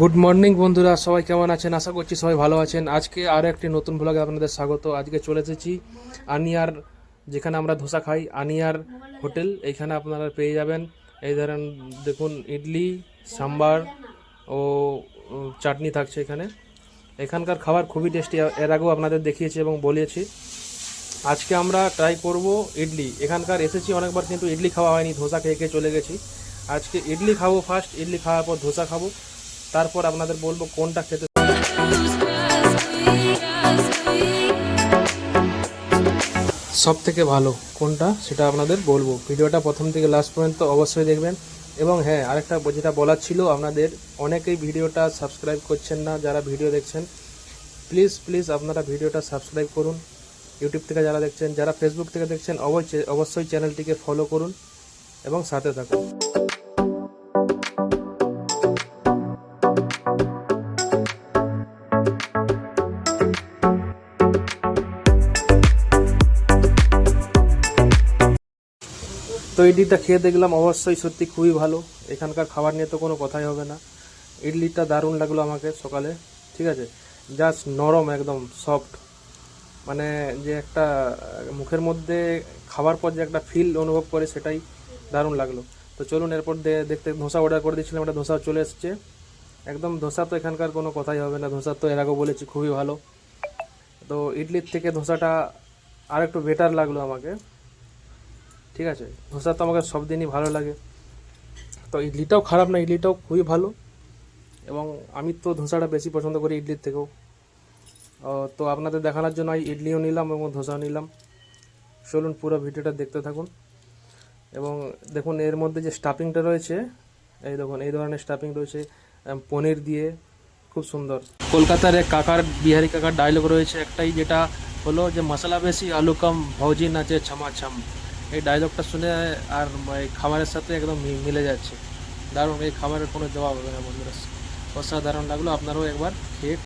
Good morning বন্ধুরা। সবাই কেমন আছেন? আশা করছি সবাই ভালো আছেন। আজকে আরও একটি নতুন ব্লগে আপনাদের স্বাগত। আজকে চলে এসেছি আনিয়ার, যেখানে আমরা ধোসা খাই, আনিয়ার হোটেল। এইখানে আপনারা পেয়ে যাবেন। এই ধরেন, দেখুন, ইডলি, সাম্বার ও চাটনি থাকছে এখানে। এখানকার খাবার খুবই টেস্টি এর আগেও আপনাদের দেখিয়েছি এবং বলেছি। আজকে আমরা ট্রাই করব ইডলি। এখানকার এসেছি অনেকবার, কিন্তু ইডলি খাওয়া হয়নি। ধোসা খেয়ে খেয়ে চলে গেছি। আজকে ইডলি খাব ফার্স্ট ইডলি খাওয়ার পর ধোসা খাব। তারপর আপনাদের বলব কোনটা খেতে সব থেকে ভালো কোনটা সেটা আপনাদের বলব। ভিডিওটা প্রথম থেকে লাস্ট পর্যন্ত অবশ্যই দেখবেন। এবং হ্যাঁ আরেকটা যেটা বলার ছিল আপনাদের, অনেকেই ভিডিওটা সাবস্ক্রাইব করছেন না যারা ভিডিও দেখছেন। প্লিজ প্লিজ আপনারা ভিডিওটা সাবস্ক্রাইব করুন। ইউটিউব থেকে যারা দেখছেন, যারা ফেসবুক থেকে দেখছেন, অবশ্যই অবশ্যই চ্যানেলটিকে ফলো করুন এবং সাথে থাকুন। তো ইডলিটা খেয়ে দেখলাম, অবশ্যই সত্যি খুবই ভালো। এখানকার খাবার নিয়ে তো কোনো কথাই হবে না। ইডলিটা দারুণ লাগল আমাকে সকালে, ঠিক আছে? জাস্ট নরম, একদম সফট মানে যে একটা, মুখের মধ্যে খাবার পর যে একটা ফিল অনুভব করে সেটাই দারুণ লাগল। তো চলুন এরপর দেখতে, ধোসা অর্ডার করে দিয়েছিলাম, একটা ধোসা চলে এসছে। একদম ধোসা তো এখানকার কোনো কথাই হবে না, ধোসা তো এর আগেও বলেছি, খুবই ভালো। তো ইডলির থেকে ধোসাটা আর একটু বেটার লাগল আমাকে। ঠিক আছে? ধোসা তো আমাকে সব দিনই ভালো লাগে। তো ইডলিটাও খারাপ না, ইডলিটাও খুবই ভালো। এবং আমি তো ধোসাটা বেশি পছন্দ করি ইডলির থেকেও। তো আপনাদের দেখানোর জন্য ইডলিও নিলাম এবং ধোসাও নিলাম। চলুন পুরো ভিডিওটা দেখতে থাকুন। এবং দেখুন, এর মধ্যে যে স্টাফিংটা রয়েছে, এই দেখুন, এই ধরনের স্টাফিং রয়েছে পনির দিয়ে। খুব সুন্দর। কলকাতার এক কাকার, বিহারি কাকার ডায়লগ রয়েছে একটাই, যেটা হলো যে, মশলা বেশি, আলু কম, ভৌজি নাচে ছামাছাম। এই ডায়লগটা শুনে আর এই খাবারের সাথে একদম মিলে যাচ্ছে। দারুণ, এই খাবারের কোনো জবাব হবে না বন্ধুরা। অসাধারণ লাগল। আপনারাও একবার খেয়ে